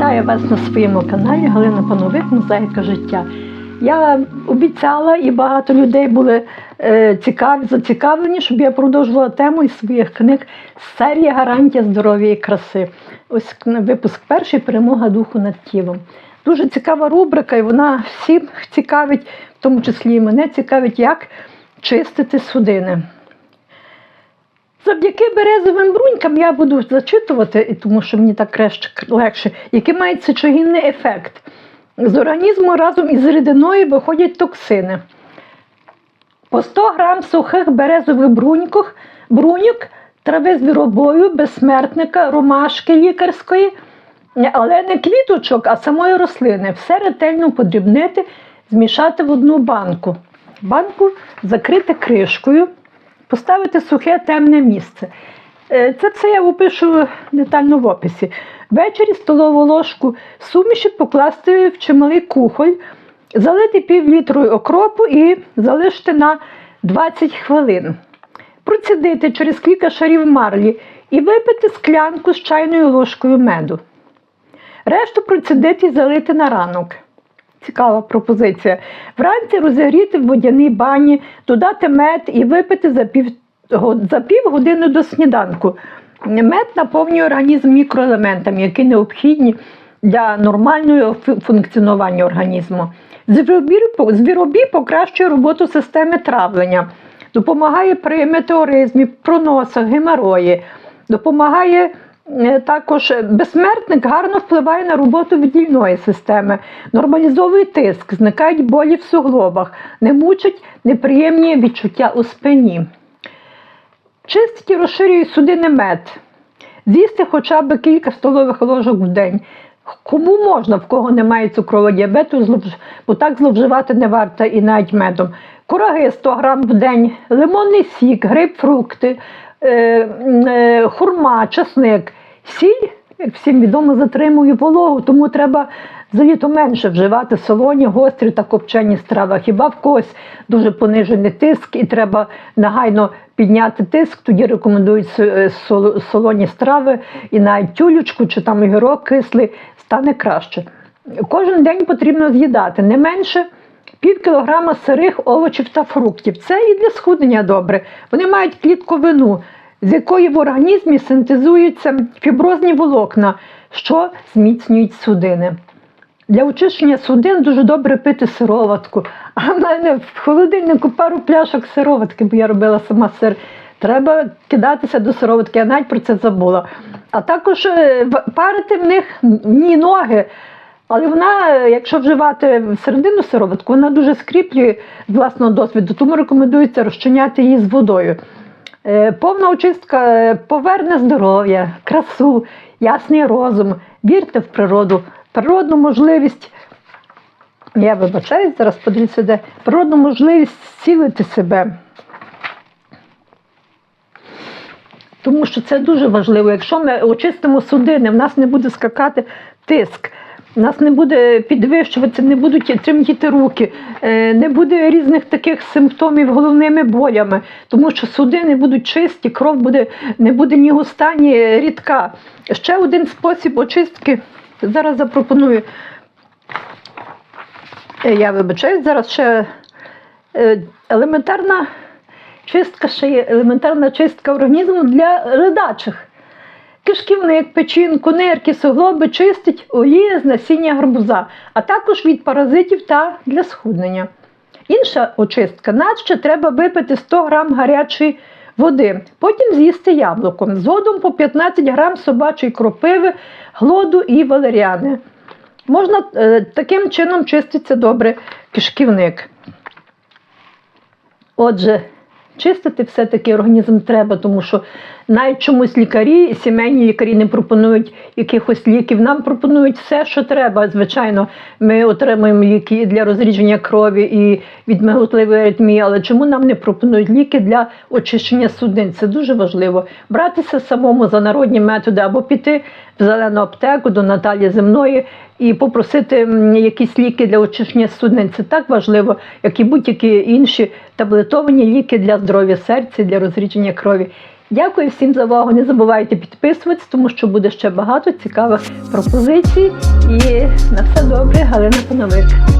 Вітаю вас на своєму каналі Галина Пановик Мозаїка життя. Я обіцяла, і багато людей були е, цікаві, зацікавлені, щоб я продовжувала тему із своїх книг серія Гарантія здоров'я і краси. Ось випуск перший перемога духу над тілом. Дуже цікава рубрика, і вона всім цікавить, в тому числі і мене цікавить, як чистити судини. Завдяки березовим брунькам я буду зачитувати, тому що мені так краще легше, який має сечогінний ефект. З організму разом із рідиною виходять токсини. По 100 грам сухих березових бруньках, бруньок, трави звіробою, безсмертника, ромашки лікарської, але не квіточок, а самої рослини. Все ретельно подрібнити, змішати в одну банку. Банку закрити кришкою, поставити сухе темне місце. Е, Це все я опишу детально в описі. Ввечері столову ложку суміші покласти в чималий кухоль, залити пів літрою окропу і залишити на 20 хвилин. Процідити через кілька шарів марлі і випити склянку з чайною ложкою меду. Решту процідити і залити на ранок. Цікава пропозиція. Вранці розігріти в водяній бані, додати мед і випити за пів, за пів години до сніданку. Мед наповнює організм мікроелементами, які необхідні для нормального функціонування організму. Звіробій, покращує роботу системи травлення, допомагає при метеоризмі, проносах, геморої, допомагає Також безсмертник гарно впливає на роботу віддільної системи, нормалізовує тиск, зникають болі в суглобах, не мучать неприємні відчуття у спині. Чистить і розширює судини мед. З'їсти хоча б кілька столових ложок в день. Кому можна, в кого немає цукрового діабету, бо так зловживати не варто і навіть медом. Кураги 100 грам в день, лимонний сік, грейпфрукти, е, е, хурма, часник, сіль, як всім відомо, затримує вологу, тому треба заліто менше вживати солоні, гострі та копчені страви. Хіба в когось дуже понижений тиск і треба негайно підняти тиск, тоді рекомендують е, сол- солоні страви і навіть тюлючку чи там огірок кислий стане краще. Кожен день потрібно з'їдати не менше пів кілограма сирих овочів та фруктів. Це і для схуднення добре. Вони мають клітковину, з якої в організмі синтезуються фіброзні волокна, що зміцнюють судини. Для очищення судин дуже добре пити сироватку. А в мене в холодильнику пару пляшок сироватки, бо я робила сама сир. Треба кидатися до сироватки, я навіть про це забула. А також е, парити в них ні ноги. Але вона, якщо вживати всередину сироватку, вона дуже скріплює з власного досвіду, тому рекомендується розчиняти її з водою. Е, Повна очистка е, поверне здоров'я, красу, ясний розум. Вірте в природу, природну можливість. Я вибачаюсь, зараз подивіться, де природну можливість зцілити себе. Тому що це дуже важливо. Якщо ми очистимо судини, в нас не буде скакати тиск, нас не буде підвищуватися, не будуть тремтіти руки, е, не буде різних таких симптомів головними болями, тому що судини будуть чисті, кров буде, не буде ні густа, ні рідка. Ще один спосіб очистки. Зараз запропоную. Е, Я вибачаюсь, зараз ще е, елементарна чистка, ще є елементарна чистка організму для ледачих. Кишківник, печінку, нирки, суглоби чистить олія з насіння гарбуза, а також від паразитів та для схуднення. Інша очистка наче треба випити 100 грам гарячої води, потім з'їсти яблуком, згодом по 15 грам собачої кропиви, глоду і валеріани. Можна е, таким чином чиститься добре кишківник. Отже, чистити все-таки організм треба, тому що навіть чомусь лікарі, сімейні лікарі не пропонують якихось ліків. Нам пропонують все, що треба. Звичайно, ми отримуємо ліки для розрідження крові і від миготливої аритмії, але чому нам не пропонують ліки для очищення судин? Це дуже важливо. Братися самому за народні методи або піти в зелену аптеку до Наталі Земної і попросити якісь ліки для очищення судин. Це так важливо, як і будь-які інші таблетовані ліки для здоров'я серця, для розрідження крові. Дякую всім за увагу. Не забувайте підписуватися, тому що буде ще багато цікавих пропозицій. І на все добре, Галина Пановик.